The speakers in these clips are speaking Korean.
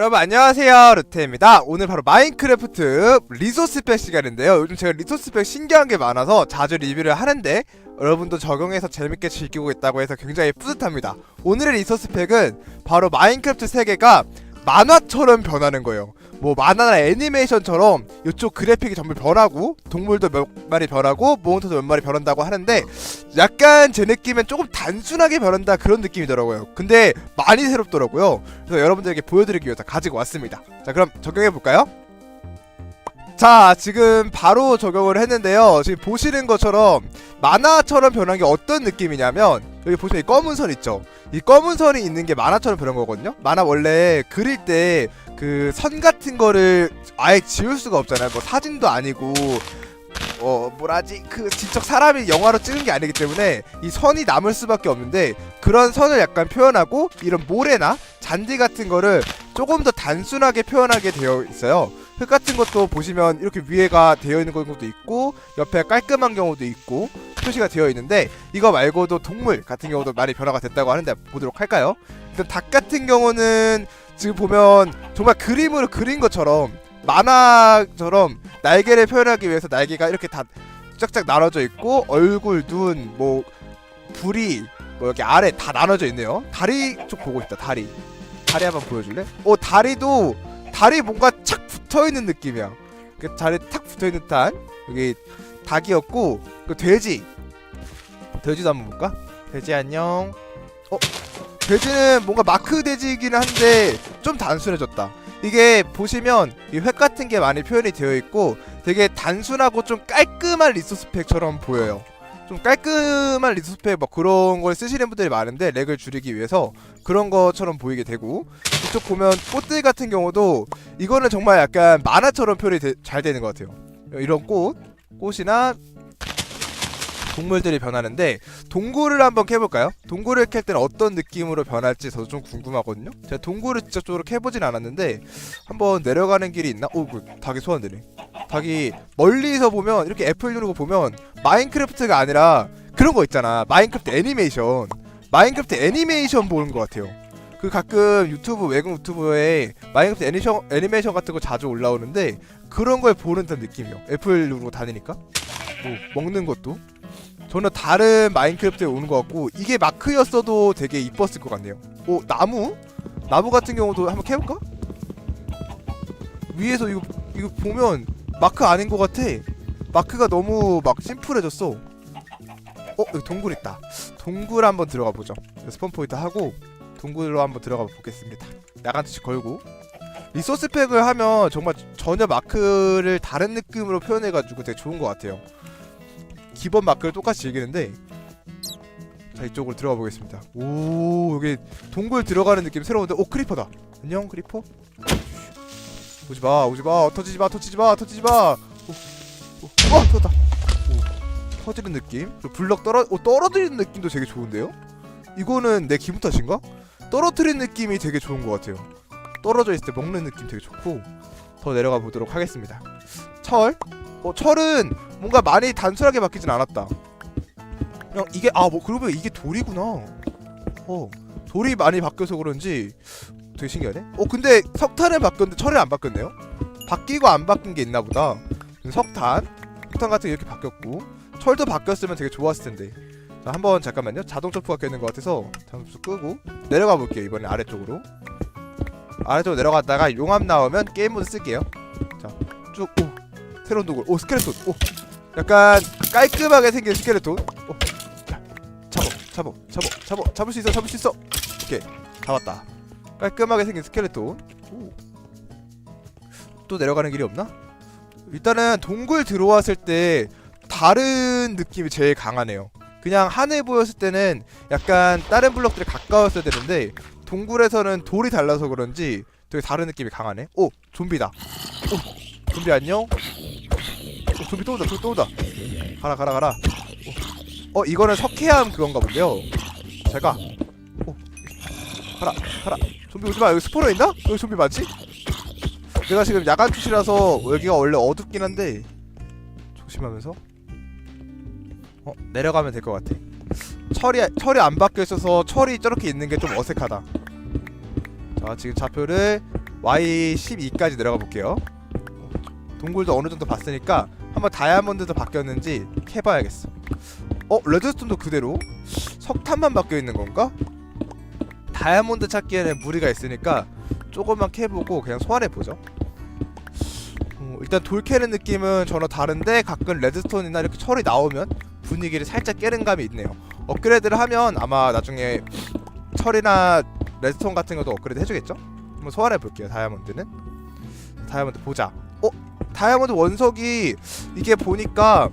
여러분 안녕하세요. 루테입니다. 오늘 바로 마인크래프트 리소스팩 시간인데요. 요즘 제가 리소스팩 신기한 게 많아서 자주 리뷰를 하는데 여러분도 적용해서 재밌게 즐기고 있다고 해서 굉장히 뿌듯합니다. 오늘의 리소스팩은 바로 마인크래프트 세계가 만화처럼 변하는 거예요 뭐 만화나 애니메이션처럼 이쪽 그래픽이 전부 변하고 동물도 몇 마리 변하고 몬스터도 몇 마리 변한다고 하는데 약간 제 느낌엔 조금 단순하게 변한다 그런 느낌이더라고요. 근데 많이 새롭더라고요. 그래서 여러분들에게 보여드리기 위해서 가지고 왔습니다. 자 그럼 적용해 볼까요? 자 지금 바로 적용을 했는데요. 지금 보시는 것처럼 만화처럼 변한 게 어떤 느낌이냐면 여기 보시면 이 검은 선 있죠? 이 검은 선이 있는 게 만화처럼 변한 거거든요? 만화 원래 그릴 때 그 선 같은 거를 아예 지울 수가 없잖아요. 뭐 사진도 아니고 어 뭐라지? 그 진짜 사람이 영화로 찍은 게 아니기 때문에 이 선이 남을 수밖에 없는데 그런 선을 약간 표현하고 이런 모래나 잔디 같은 거를 조금 더 단순하게 표현하게 되어 있어요. 흙 같은 것도 보시면 이렇게 위에가 되어 있는 것도 있고 옆에 깔끔한 경우도 있고 표시가 되어 있는데 이거 말고도 동물 같은 경우도 많이 변화가 됐다고 하는데 보도록 할까요? 일단 닭 같은 경우는 지금 보면 정말 그림으로 그린 것처럼 만화처럼 날개를 표현하기 위해서 날개가 이렇게 다 쫙쫙 나눠져 있고 얼굴, 눈, 뭐 불이 뭐 여기 아래 다 나눠져 있네요. 다리 쪽 보고 싶다. 다리. 다리 한번 보여줄래? 어 다리도 다리 뭔가 착 붙어 있는 느낌이야. 그 다리 탁 붙어 있는 듯한 여기 닭이었고 그 돼지. 돼지도 한번 볼까? 돼지 안녕. 어 돼지는 뭔가 마크 돼지이기는 한데 좀 단순해졌다. 이게 보시면 이 획 같은 게 많이 표현이 되어 있고 되게 단순하고 좀 깔끔한 리소스 팩처럼 보여요. 좀 깔끔한 리소스팩 뭐 그런 걸 쓰시는 분들이 많은데 렉을 줄이기 위해서 그런 것처럼 보이게 되고 이쪽 보면 꽃들 같은 경우도 이거는 정말 약간 만화처럼 표현이 되- 잘 되는 것 같아요. 이런 꽃, 꽃이나 동물들이 변하는데 동굴을 한번 캐볼까요? 동굴을 캘 때는 어떤 느낌으로 변할지 저도 좀 궁금하거든요. 제가 동굴을 직접적으로 캐보진 않았는데 한번 내려가는 길이 있나? 오, 그 닭이 소환되네. 닭이 멀리서 보면 이렇게 애플 누르고 보면 마인크래프트가 아니라 그런 거 있잖아. 마인크래프트 애니메이션. 마인크래프트 애니메이션 보는 것 같아요. 그 가끔 유튜브 외국 유튜브에 마인크래프트 애니메이션, 애니메이션 같은 거 자주 올라오는데 그런 걸 보는 듯한 느낌이요. 애플 누르고 다니니까. 뭐 먹는 것도. 저는 다른 마인크래프트에 오는 것 같고 이게 마크였어도 되게 이뻤을 것 같네요. 오 나무? 나무 같은 경우도 한번 캐볼까? 위에서 이거 이거 보면 마크 아닌 것 같아. 마크가 너무 막 심플해졌어. 어 여기 동굴 있다. 동굴 한번 들어가 보죠. 스폰 포인트 하고 동굴로 한번 들어가 보겠습니다. 야간 투시 걸고 리소스 팩을 하면 정말 전혀 마크를 다른 느낌으로 표현해가지고 되게 좋은 것 같아요. 기본 마크를 똑같이 즐기는데 자 이쪽으로 들어가 보겠습니다. 오 여기 동굴 들어가는 느낌 새로운데 오 크리퍼다. 안녕 크리퍼. 오지 마 오지 마 터지지 마 터지지 마 터지지 마. 오, 오, 어 터졌다. 오 터지는 느낌. 블럭 떨어 오 떨어지는 느낌도 되게 좋은데요? 이거는 내 기분 탓인가? 떨어뜨리는 느낌이 되게 좋은 것 같아요. 떨어져 있을 때 먹는 느낌 되게 좋고 더 내려가 보도록 하겠습니다. 철. 어 철은 뭔가 많이 단순하게 바뀌진 않았다. 그냥 이게 아 뭐 그러고 이게 돌이구나. 어 돌이 많이 바뀌어서 그런지 되게 신기하네. 어 근데 석탄은 바뀌었는데 철이 안 바뀌었네요. 바뀌고 안 바뀐 게 있나 보다. 석탄, 석탄 같은 게 이렇게 바뀌었고 철도 바뀌었으면 되게 좋았을 텐데. 자 한번 잠깐만요. 자동 점프가 껴있는 것 같아서 점프 끄고 내려가 볼게요. 이번에 아래쪽으로. 아래쪽으로 내려갔다가 용암 나오면 게임 모드 쓸게요. 자쭉 오. 새로운 도굴. 오 스켈레톤. 오 약간 깔끔하게 생긴 스켈레톤. 오. 자, 잡어, 잡어, 잡어, 잡어, 잡을 수 있어, 잡을 수 있어. 오케이, 잡았다. 깔끔하게 생긴 스켈레톤. 오. 또 내려가는 길이 없나? 일단은 동굴 들어왔을 때 다른 느낌이 제일 강하네요. 그냥 하늘 보였을 때는 약간 다른 블럭들이 가까웠어야 되는데 동굴에서는 돌이 달라서 그런지 되게 다른 느낌이 강하네. 오, 좀비다. 오, 좀비 안녕. 어, 좀비 또 온다 좀비 또 온다. 가라 가라 가라. 어, 어 이거는 석회암 그건가 본데요. 잘가. 오. 가라 가라. 좀비 오지마. 여기 스포너 있나? 여기 좀비 많지? 내가 지금 야간 투시라서 여기가 원래 어둡긴 한데 조심하면서. 어 내려가면 될 것 같아. 철이 철이 안 바뀌어 있어서 철이 저렇게 있는 게 좀 어색하다. 자 지금 좌표를 Y12까지 내려가 볼게요. 동굴도 어느 정도 봤으니까 한번 다이아몬드도 바뀌었는지 해봐야겠어 어? 레드스톤도 그대로? 석탄만 바뀌어 있는 건가? 다이아몬드 찾기에는 무리가 있으니까 조금만 캐보고 그냥 소환해보죠 어, 일단 돌 캐는 느낌은 전혀 다른데 가끔 레드스톤이나 이렇게 철이 나오면 분위기를 살짝 깨는 감이 있네요 업그레이드를 하면 아마 나중에 철이나 레드스톤 같은 것도 업그레이드 해주겠죠? 한번 소환해 볼게요 다이아몬드는 다이아몬드 보자 어? 다이아몬드 원석이 이게 보니까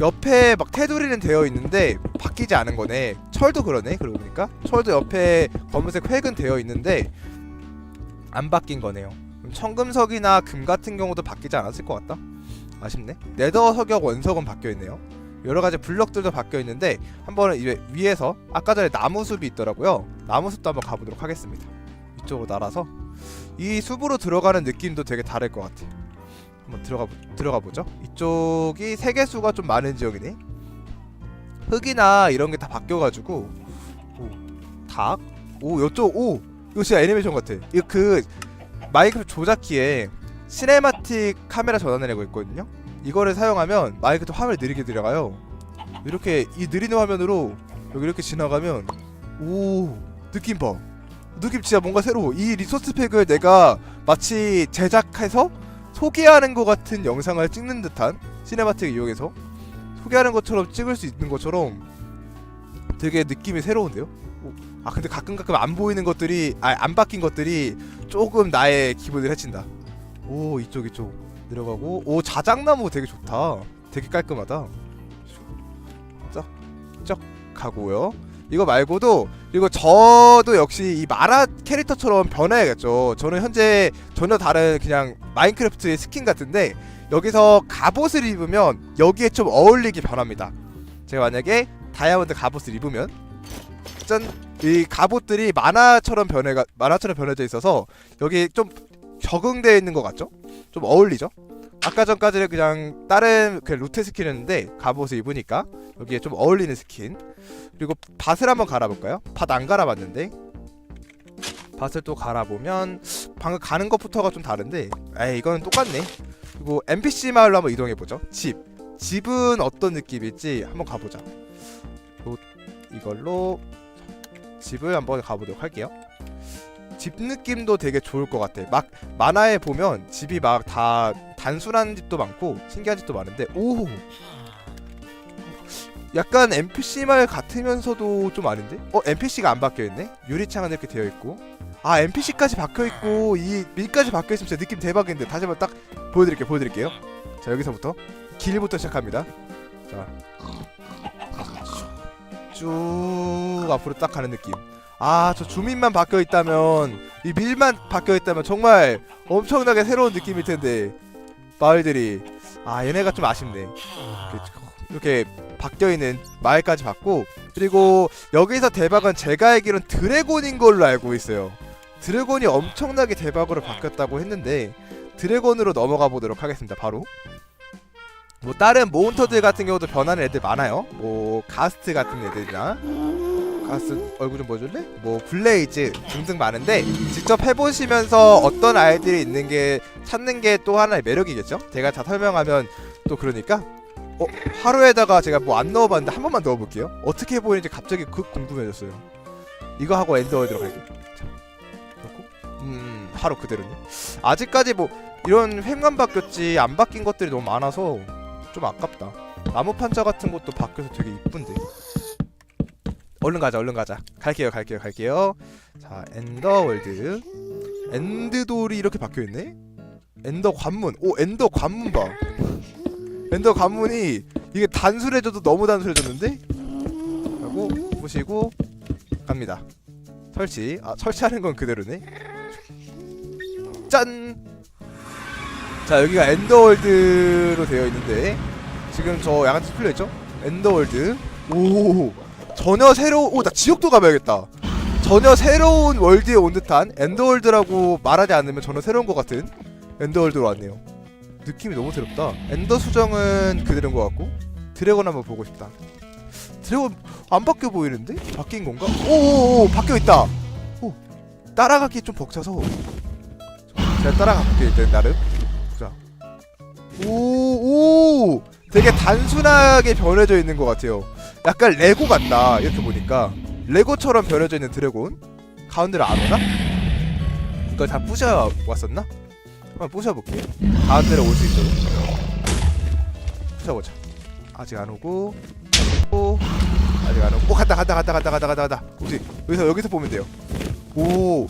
옆에 막 테두리는 되어 있는데 바뀌지 않은 거네. 철도 그러네 그러고 보니까. 철도 옆에 검은색 획은 되어 있는데 안 바뀐 거네요. 청금석이나 금 같은 경우도 바뀌지 않았을 것 같다? 아쉽네. 네더 석역 원석은 바뀌어 있네요. 여러 가지 블럭들도 바뀌어 있는데 한번 이제 위에서 아까 전에 나무 숲이 있더라고요. 나무 숲도 한번 가보도록 하겠습니다. 이쪽으로 날아서 이 숲으로 들어가는 느낌도 되게 다를 것 같아 한번 들어가 보- 들어가 보죠. 이쪽이 세계 수가 좀 많은 지역이네. 흙이나 이런 게 다 바뀌어가지고. 오 닭오 요쪽 오! 이거 진짜 애니메이션 같아. 이거 그 마이크로프트 조작키에 시네마틱 카메라 전환을 하고 있거든요. 이거를 사용하면 마이크도 화면이 느리게 들어가요. 이렇게 이 느린 화면으로 여기 이렇게 지나가면 오 느낌 봐. 느낌 진짜 뭔가 새로워. 이 리소스 팩을 내가 마치 제작해서 소개하는 것 같은 영상을 찍는 듯한 시네마틱을 이용해서 소개하는 것처럼 찍을 수 있는 것처럼 되게 느낌이 새로운데요? 오, 아 근데 가끔 가끔 안 보이는 것들이 아안 바뀐 것들이 조금 나의 기분을 해친다. 오 이쪽 이쪽 내려가고. 오 자작나무 되게 좋다. 되게 깔끔하다. 쩍쩍 가고요 이거 말고도 그리고 저도 역시 이 마라 캐릭터처럼 변해야겠죠 저는 현재 전혀 다른 그냥 마인크래프트의 스킨 같은데 여기서 갑옷을 입으면 여기에 좀 어울리게 변합니다 제가 만약에 다이아몬드 갑옷을 입으면 짠 이 갑옷들이 만화처럼 변해가 만화처럼 변해져 있어서 여기 좀 적응되어 있는 것 같죠? 좀 어울리죠? 아까 전까지는 그냥 다른 그 루테 스킨이었는데 갑옷을 입으니까 여기에 좀 어울리는 스킨. 그리고 밭을 한번 갈아볼까요? 밭 안 갈아봤는데. 밭을 또 갈아보면 방금 가는 것부터가 좀 다른데. 에이 이거는 똑같네. 그리고 NPC 마을로 한번 이동해보죠. 집. 집은 어떤 느낌일지 한번 가보자. 요, 이걸로 집을 한번 가보도록 할게요. 집 느낌도 되게 좋을 것 같아. 막 만화에 보면 집이 막 다 단순한 집도 많고 신기한 집도 많은데 오! 약간 NPC 말 같으면서도 좀 아닌데? 어 NPC가 안 바뀌어 있네? 유리창은 이렇게 되어 있고. 아 NPC까지 바뀌어 있고 이 밀까지 바뀌어 있으면 진짜 느낌 대박인데. 다시 한번 딱 보여드릴게요 보여드릴게요. 자 여기서부터 길부터 시작합니다. 자 쭉 앞으로 딱 가는 느낌. 아 저 주민만 바뀌어 있다면 이 밀만 바뀌어 있다면 정말 엄청나게 새로운 느낌일 텐데 마을들이 아 얘네가 좀 아쉽네 이렇게 바뀌어 있는 마을까지 봤고 그리고 여기서 대박은 제가 알기로는 드래곤인 걸로 알고 있어요. 드래곤이 엄청나게 대박으로 바뀌었다고 했는데 드래곤으로 넘어가 보도록 하겠습니다. 바로 뭐 다른 몬스터들 같은 경우도 변하는 애들 많아요. 뭐 가스트 같은 애들이나 가스트 얼굴 좀 보여줄래? 뭐 블레이즈 등등 많은데 직접 해보시면서 어떤 아이들이 있는 게 찾는 게 또 하나의 매력이겠죠? 제가 다 설명하면 또 그러니까 어 하루에다가 제가 뭐 안 넣어봤는데 한 번만 넣어볼게요. 어떻게 보이는지 갑자기 그 궁금해졌어요. 이거 하고 엔더월드로 갈게요. 자, 그렇고 음 하루 그대로네. 아직까지 뭐 이런 횡만 바뀌었지 안 바뀐 것들이 너무 많아서 좀 아깝다. 나무 판자 같은 것도 바뀌어서 되게 이쁜데. 얼른 가자, 얼른 가자. 갈게요, 갈게요, 갈게요. 자 엔더월드. 엔드돌이 이렇게 바뀌어 있네. 엔더 관문. 오 엔더 관문 봐. 엔더 관문이 이게 단순해져도 너무 단순해졌는데? 하고 보시고 갑니다. 설치. 아 설치하는 건 그대로네. 짠. 자 여기가 엔더월드로 되어 있는데 지금 저 양아치 풀려 있죠? 엔더월드. 오 전혀 새로. 오나 지옥도 가봐야겠다. 전혀 새로운 월드에 온 듯한 엔더월드라고 말하지 않으면 전혀 새로운 것 같은 엔더월드로 왔네요. 느낌이 너무 새롭다. 엔더 수정은 그대로인 것 같고 드래곤 한번 보고 싶다. 드래곤 안 바뀌어 보이는데? 바뀐 건가? 오오오 바뀌어 있다. 오 따라가기 좀 벅차서 제가 따라가 볼게요 일단 나름 자 오오 되게 단순하게 변해져 있는 것 같아요 약간 레고 같다 이렇게 보니까. 레고처럼 변해져 있는 드래곤? 가운데를 안 오나? 이거 다 부셔 왔었나? 한번 부셔볼게요 가운데로 올 수 있도록. 부셔보자. 아직 안 오고 오 아직 안 오고. 오 간다 간다 간다 간다 간다 간다. 간다 혹시 여기서 여기서 보면 돼요. 오오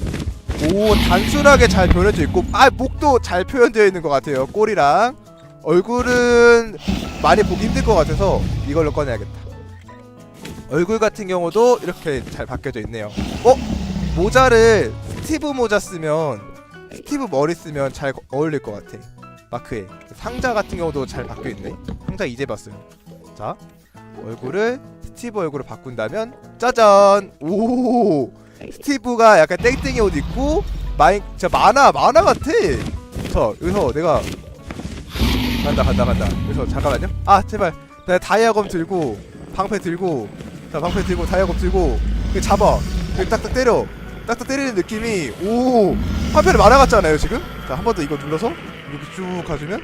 단순하게 잘 변해져 있고 아 목도 잘 표현되어 있는 것 같아요. 꼬리랑 얼굴은 많이 보기 힘들 것 같아서 이걸로 꺼내야겠다 얼굴 같은 경우도 이렇게 잘 바뀌어져 있네요. 어? 모자를 스티브 모자 쓰면 스티브 머리 쓰면 잘 거- 어울릴 것 같아. 마크에. 상자 같은 경우도 잘 바뀌어 있네. 상자 이제 봤어요. 자 얼굴을 스티브 얼굴로 바꾼다면 짜잔! 오! 스티브가 약간 땡땡이 옷 입고 마인 진짜 만화 만화 같아! 자 여기서 내가 간다 간다 간다. 여기서 잠깐만요. 아 제발. 내가 다이아검 들고 방패 들고 자 방패 들고 다이아검 들고 그 잡아. 그 딱딱 때려. 딱딱 때리는 느낌이 오! 화면에 만화 같잖아요 지금? 자 한 번 더 이거 눌러서 이렇게 쭉 가주면.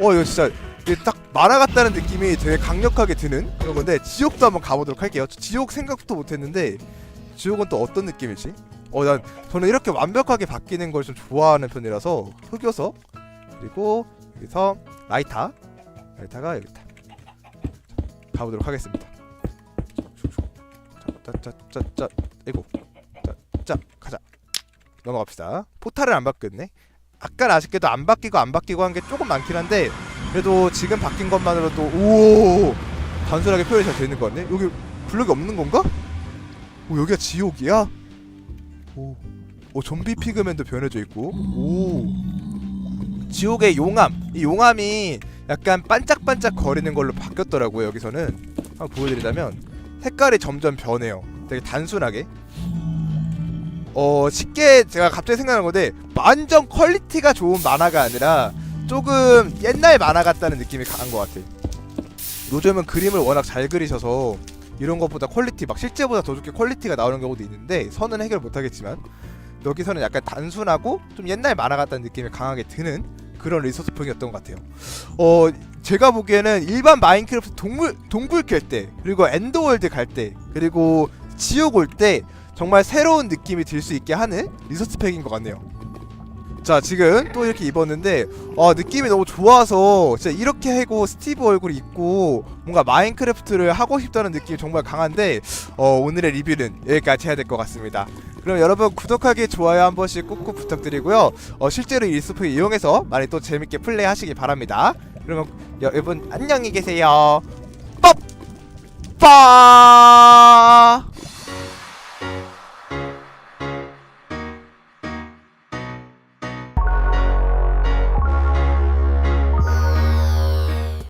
어 이거 진짜 딱 같다는 느낌이 되게 강력하게 드는 그런 건데 지옥도 한번 가보도록 할게요. 저 지옥 생각도 못했는데 지옥은 또 어떤 느낌일지. 어 난 저는 이렇게 완벽하게 바뀌는 걸 좀 좋아하는 편이라서 흑요석 그리고 여기서 라이타. 라이타가 여기 있다. 자, 가보도록 하겠습니다 짜짜짜짜 이고. 자자 가자. 넘어갑시다. 포탈을 안 바뀌었네. 아까 아쉽게도 안 바뀌고 안 바뀌고 한 게 조금 많긴 한데 그래도 지금 바뀐 것만으로도 오 단순하게 표현이 잘 되는 거 같네. 여기 블럭이 없는 건가? 오 여기가 지옥이야? 오, 오 좀비 피그맨도 변해져 있고. 오 지옥의 용암. 이 용암이 약간 반짝반짝 거리는 걸로 바뀌었더라고요 여기서는. 한번 보여드리자면 색깔이 점점 변해요. 되게 단순하게. 어 쉽게 제가 갑자기 생각난 건데 완전 퀄리티가 좋은 만화가 아니라 조금 옛날 만화 같다는 느낌이 강한 것 같아 요즘은 그림을 워낙 잘 그리셔서 이런 것보다 퀄리티 막 실제보다 더 좋게 퀄리티가 나오는 경우도 있는데 선은 해결 못하겠지만 여기서는 약간 단순하고 좀 옛날 만화 같다는 느낌이 강하게 드는 그런 리소스풍이었던 것 같아요. 어 제가 보기에는 일반 마인크래프트 동물 동굴 캘때 그리고 엔더월드 갈 때 그리고 지옥 올 때 정말 새로운 느낌이 들 수 있게 하는 리소스 팩인 것 같네요. 자 지금 또 이렇게 입었는데 아 느낌이 너무 좋아서 진짜 이렇게 하고 스티브 얼굴 입고 뭔가 마인크래프트를 하고 싶다는 느낌이 정말 강한데 어, 오늘의 리뷰는 여기까지 해야 될 것 같습니다. 그럼 여러분 구독하기 좋아요 한 번씩 꾹꾹 부탁드리고요. 어, 실제로 이 리스프 이용해서 많이 또 재밌게 플레이하시기 바랍니다. 그러면 여, 여러분 안녕히 계세요. 뻑! 빠!